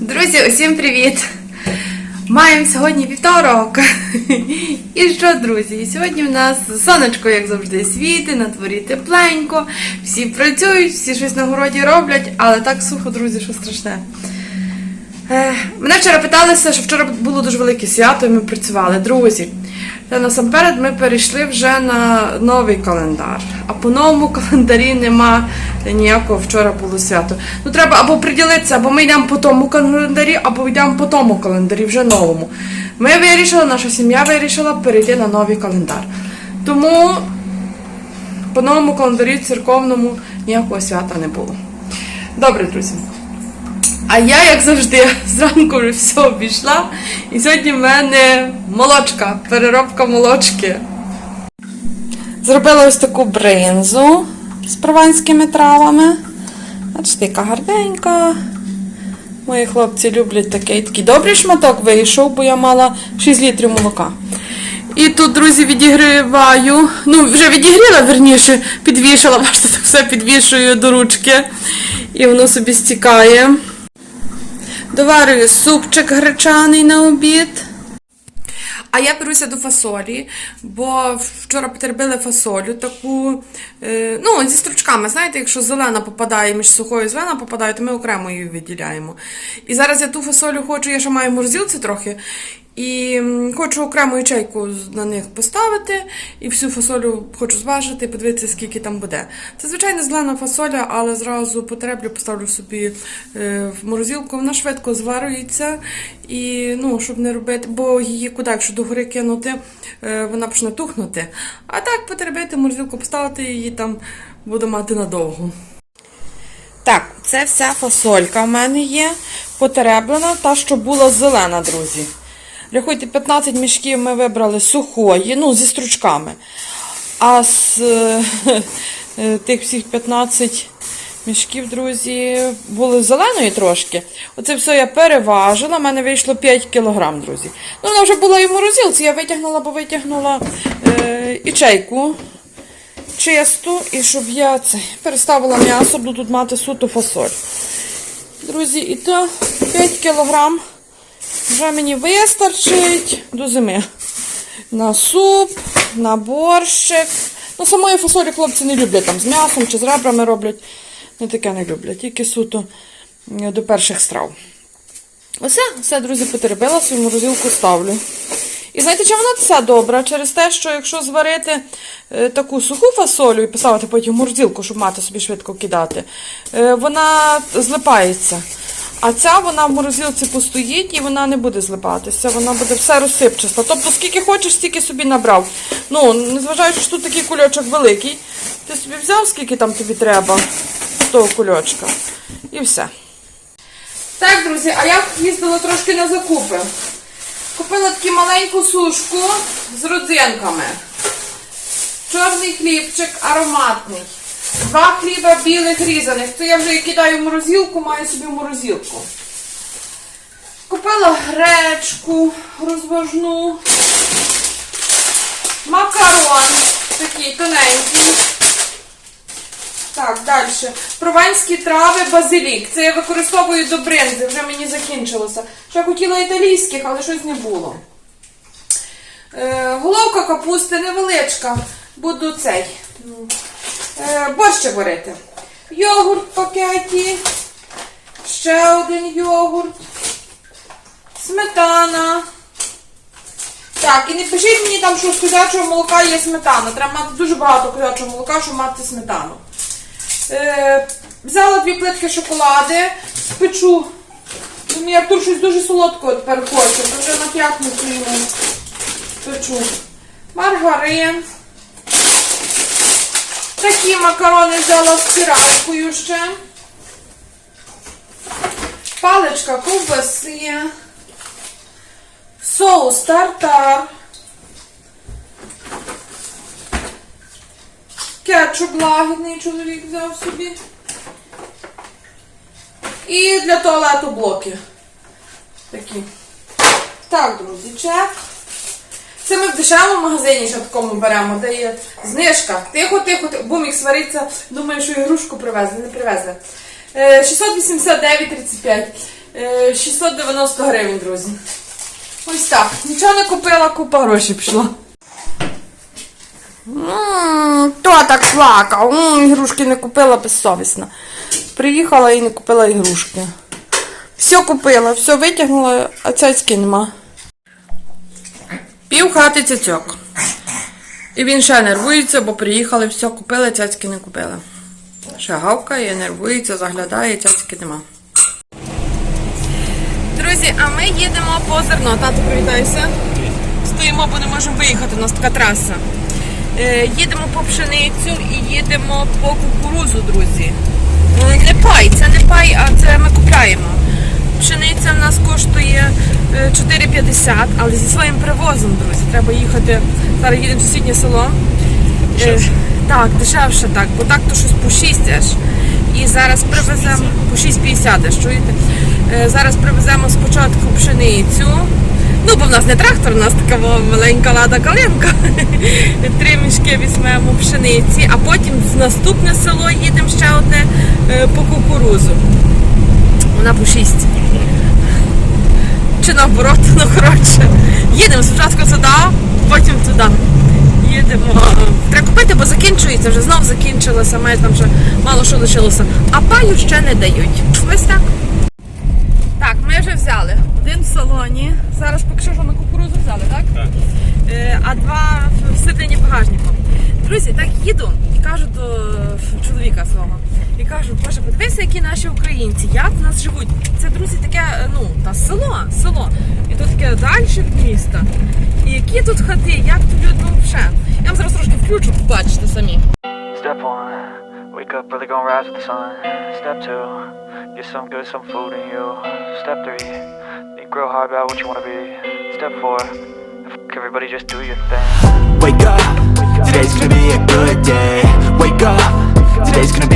Друзі, усім привіт! Маємо сьогодні вівторок. І що, друзі? Сьогодні в нас сонечко, як завжди, світить, на дворі тепленько, всі працюють, всі щось на городі роблять, але так сухо, друзі, що страшне. Мене вчора питалися, що вчора було дуже велике свято, і ми працювали. Друзі, та насамперед ми перейшли вже на новий календар. А по новому календарі нема ніякого вчора було свято. Ну треба або приділитися, або ми йдемо по тому календарі, або йдемо по тому календарі, вже новому. Ми вирішили, наша сім'я вирішила перейти на новий календар. Тому по новому календарі церковному ніякого свята не було. Добре, друзі. А я, як завжди, зранку вже все обійшла. І сьогодні в мене молочка, переробка молочки. Зробила ось таку бринзу з прованськими травами. Бачите, яка гарненька. Мої хлопці люблять такий такий добрий шматок вийшов, бо я мала 6 літрів молока. І тут, друзі, відігріваю. Ну, вже відігріла, верніше, підвішала, бачите, так все підвішую до ручки. І воно собі стікає. Доварюю супчик гречаний на обід. А я беруся до фасолі, бо вчора потерпили фасолю таку, е, ну, зі стручками. Знаєте, якщо зелена попадає між сухою і зелена попадає, то ми окремо її виділяємо. І зараз я ту фасолю хочу, я ще маю морзілці трохи. І хочу окрему ячейку на них поставити, і всю фасолю хочу зважити, подивитися, скільки там буде. Це звичайно зелена фасоля, але зразу потреблю, поставлю собі е, в морозилку. Вона швидко зварюється, і ну, щоб не робити, бо її куди, якщо догори кинути, е, вона почне тухнути. А так потеребити, морозилку поставити її там буду мати надовго. Так, це вся фасолька в мене є потереблена, та, що була зелена, друзі. Рахуйте, 15 мішків ми вибрали сухої, ну, зі стручками. А з е, е, тих всіх 15 мішків, друзі, були зеленої трошки. Оце все я переважила, в мене вийшло 5 кілограм, друзі. Ну, вона вже була і в морозилці, я витягнула, бо витягнула е, ічейку чисту, і щоб я це переставила м'ясо, буду тут мати суту фасоль. Друзі, і то 5 кілограм вже мені вистачить до зими. На суп, на борщик. Ну, самої фасолі хлопці не люблять там з м'ясом чи з ребрами роблять. Не таке не люблять, тільки суто е, до перших страв. Оце, все, друзі, потеребила, свою морозилку ставлю. І знаєте, чому вона все добра? Через те, що якщо зварити е, таку суху фасолю і поставити потім морозилку, щоб мати собі швидко кидати, е, вона злипається. А ця вона в морозилці постоїть і вона не буде злипатися, вона буде все розсипчаста. Тобто, скільки хочеш, стільки собі набрав. Ну, незважаючи, що тут такий кульочок великий, ти собі взяв, скільки там тобі треба з того кульочка. І все. Так, друзі, а я їздила трошки на закупи. Купила таку маленьку сушку з родзинками. Чорний хлібчик ароматний. Два хліба білих різаних. То я вже кидаю в морозилку, маю собі морозилку. Купила гречку розважну. Макарон такий тоненький. Так, далі. Прованські трави, базилік. Це я використовую до бринзи, вже мені закінчилося. Ще хотіла італійських, але щось не було. Е, головка капусти невеличка. Буду цей. Е, варити. Йогурт в пакеті. Ще один йогурт. Сметана. Так, і не пишіть мені там, що з козячого молока є сметана. Треба мати дуже багато козячого молока, щоб мати сметану. Е, взяла дві плитки шоколади, спечу. Ну, Мій Артур щось дуже солодкого тепер хоче, вже на п'ятницю йому спечу. Маргарин. Такі макарони взяла з стиралкою ще. Паличка ковбаси. Соус тартар. Кетчуп лагідний чоловік взяв собі. І для туалету блоки. Такі. Так, друзі, чек. Це ми в дешевому магазині ще такому беремо, де є знижка. Тихо, тихо, тихо. бумік свариться. Думаю, що ігрушку привезли, не привезли. Е, 689,35. Е, 690 гривень, друзі. Ось так. Нічого не купила, купа грошей пішла. М, Хто так плакав? Ігрушки не купила безсовісна. Приїхала і не купила ігрушки. Все купила, все витягнула, а цяцьки нема. Пів хати цяцьок. І він ще нервується, бо приїхали, все купили, цяцьки не купили. Ще гавкає, нервується, заглядає, цяцьки нема. Друзі, а ми їдемо по зерно. Тато, привітайся. Стоїмо, бо не можемо виїхати, у нас така траса. Е, їдемо по пшеницю і їдемо по кукурузу, друзі. Е, Не пай, це не пай, а це ми купляємо. Пшениця в нас коштує е, 4,50, але зі своїм привозом, друзі. Треба їхати. Зараз їдемо в сусіднє село. Е, так, дешевше так, бо так то щось по 6 аж. І зараз привеземо по 6,50 аж, чуєте? Е, зараз привеземо спочатку пшеницю. Ну, бо в нас не трактор, у нас така маленька лада калинка. Три мішки візьмемо пшениці, а потім в наступне село їдемо ще одне е, по кукурузу. Вона по 6. Чи наоборот, ну коротше. Їдемо спочатку сюди, потім туди. Їдемо. Треба купити, бо закінчується, вже знов закінчилося, майже там вже мало що лишилося. А паю ще не дають. Ось так. Так, ми вже взяли один в салоні. Зараз поки що ми кукурузу взяли, так? Так. Е, а два в середині багажнику. Друзі, так їду і кажу до чоловіка свого. І кажу, боже, подивися, які наші українці, як в нас живуть. Це, друзі, таке, е, ну, та село, село. І тут таке далі від міста. І які тут хати, як тут люди ну, взагалі. Я вам зараз трошки включу, побачите самі. Step one, wake up early, gonna rise with the sun. Step two, get some good, some food in you. Step three, think real hard about what you wanna be. Step four, everybody just do your thing. Wake up, today's gonna be a good day. Wake up, today's gonna be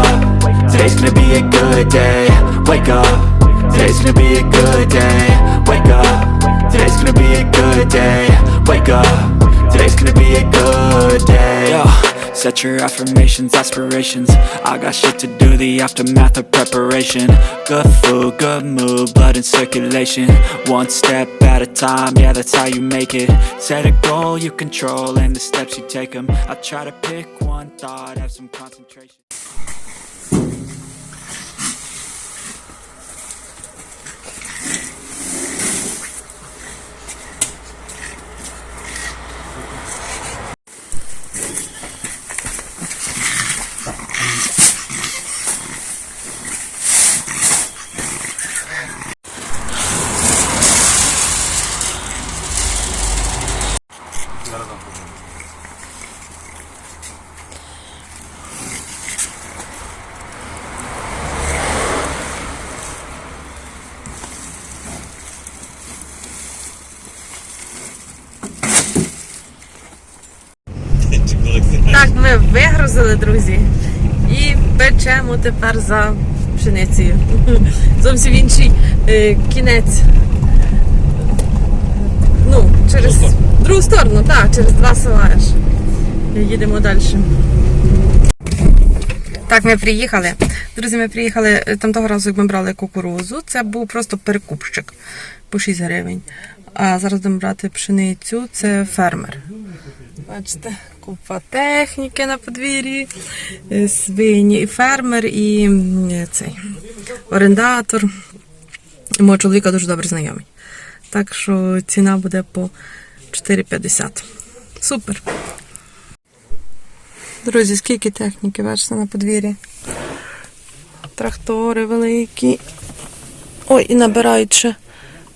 Set your affirmations, aspirations. I got shit to do, the aftermath of preparation. Good food, good mood, blood in circulation. One step at a time, yeah, that's how you make it. Set a goal you control, and the steps you take them. I try to pick one thought, have some concentration. Ми вигрузили, друзі. І печемо тепер за пшеницею. Зовсім інший е, кінець. Ну, через другу сторону, так, через два села аж. Їдемо далі. Так, ми приїхали. Друзі, ми приїхали е, там того разу, як ми брали кукурузу. Це був просто перекупщик по 6 гривень. А зараз будемо брати пшеницю, це фермер. Бачите, купа техніки на подвір'ї, е, свині, і фермер, і цей орендатор. Мого чоловіка дуже добре знайомий. Так що ціна буде по 4,50. Супер. Друзі, скільки техніки бачите на подвір'ї? Трактори великі. Ой, і набирають ще.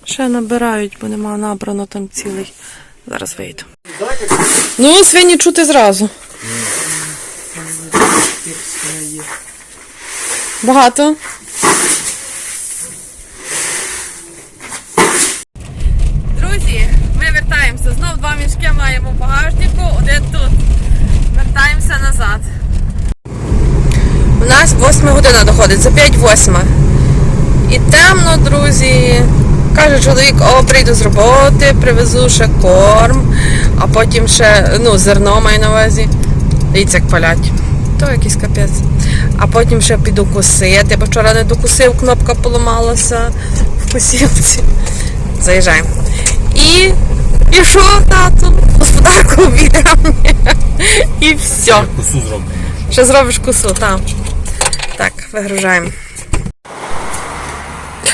Ще набирають, бо нема набрано там цілий. Зараз вийду. Ну, свині чути зразу. Багато. Друзі, ми вертаємося. Знов два мішки маємо в багажнику, один тут. Вертаємося назад. У нас 8 година доходить, це 5 восьма. І темно, друзі. Каже чоловік, о, прийду з роботи, привезу ще корм, а потім ще ну, зерно маю на увазі. Дивіться, як палять. То якийсь капець. А потім ще піду косити, бо вчора не докусив, кнопка поламалася в косівці. Заїжджаємо. І, що, тату? Господарку обійдемо. І все. Косу зроблено. Ще зробиш косу, так. Так, вигружаємо.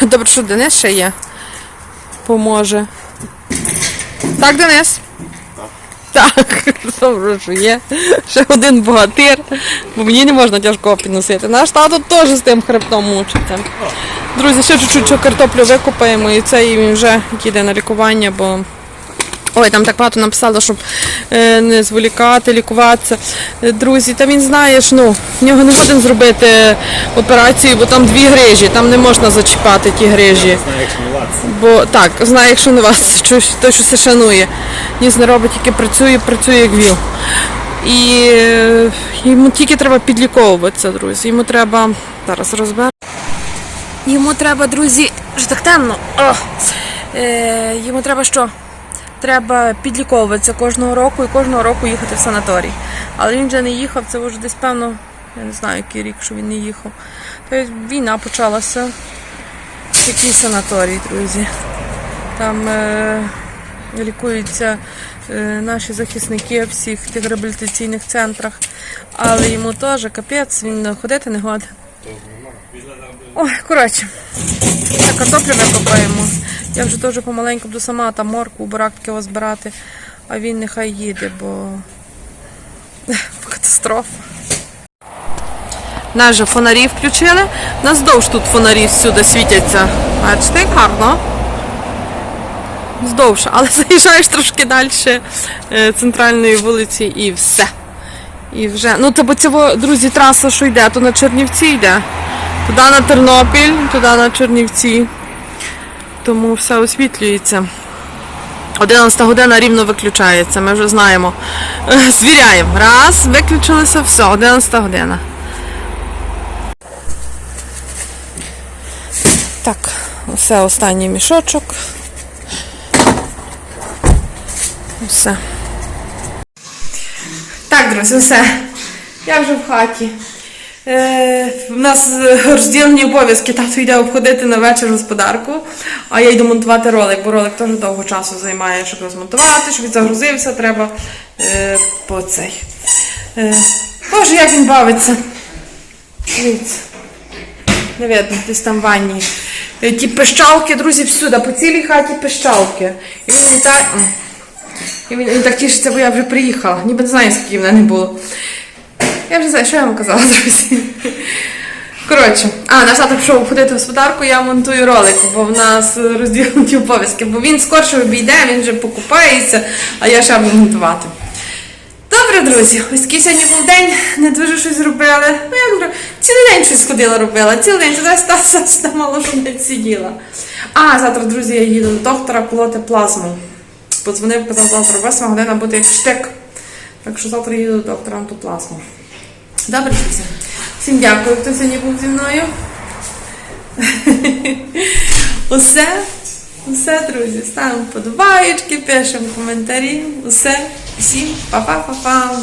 Добре, що Денис ще є. Поможе. Так, Денис? Так, добре, що є. Ще один богатир, бо мені не можна тяжко підносити. Наш тато теж з тим хребтом мучиться. Друзі, ще чуть-чуть картоплю викопаємо і це і він вже їде на лікування, бо Ой, там так багато написало, щоб е, не зволікати, лікуватися. Е, Друзі, та він знає, що ну, в нього не будемо зробити операцію, бо там дві грижі, там не можна зачіпати ті грижі. Знає, як шануватися. Бо так, знає, якщо не вас, що, той, що все шанує. Ніс не робить, тільки працює, працює як віл. І е, йому тільки треба підліковуватися, друзі. Йому треба. Зараз розберу. Йому треба, друзі, що так темно. О! Е, йому треба що? Треба підліковуватися кожного року і кожного року їхати в санаторій. Але він вже не їхав, це вже десь певно, я не знаю, який рік, що він не їхав. Тобто війна почалася. Який санаторій, друзі. Там е, лікуються е, наші захисники в всіх тих реабілітаційних центрах. Але йому теж капець, він ходити не годен. Ой, коротше, картоплю викопаємо. Я вже теж помаленьку буду сама там морку, бурак таке збирати, а він нехай їде, бо катастрофа. Нас же фонарі включили. Наздовж тут фонарі всюди світяться. Бачите, гарно. Вздовж, але заїжджаєш трошки далі е, центральної вулиці і все. І вже. Ну, то бо цього, друзі, траса, що йде, то на Чернівці йде. Туди на Тернопіль, туди на Чернівці. Тому все освітлюється. 11 година рівно виключається, ми вже знаємо. Звіряємо. Раз, виключилося, все, 11 година. Так, все, останній мішочок. Все. Так, друзі, все. Я вже в хаті. Е, у нас е, розділені обов'язки. Тато йде обходити на вечір господарку, а я йду монтувати ролик, бо ролик теж довго часу займає, щоб розмонтувати, щоб він загрузився, треба е, по цей. Е, Боже, як він бавиться. Не видно, десь там в ванні. Е, Ті пищалки, друзі, всюди, по цілій хаті пищалки. І він так. І він, він так тішиться, бо я вже приїхала. Ніби не знаю, скільки в мене не було. Я вже знаю, що я вам казала, друзі. Коротше, а, наш тато пішов ходити в господарку, я монтую ролик, бо в нас розділені обов'язки. Бо він скорше обійде, він вже покупається, а я ще буду монтувати. Добре, друзі, ось такий сьогодні був день, не дуже щось зробили. Ну, як говорю, цілий день щось ходила робила, цілий день сюди мало що не сиділа. А, завтра, друзі, я їду до доктора колоти плазму. Подзвонив, казав, завтра 8 година буде як штик. Так що завтра їду до доктора плазму. Добре, друзі. Всім дякую, хто сьогодні був зі мною. Усе, усе, друзі. Ставимо подобаєчки, пишемо коментарі. Усе. Всім па-па-па-па.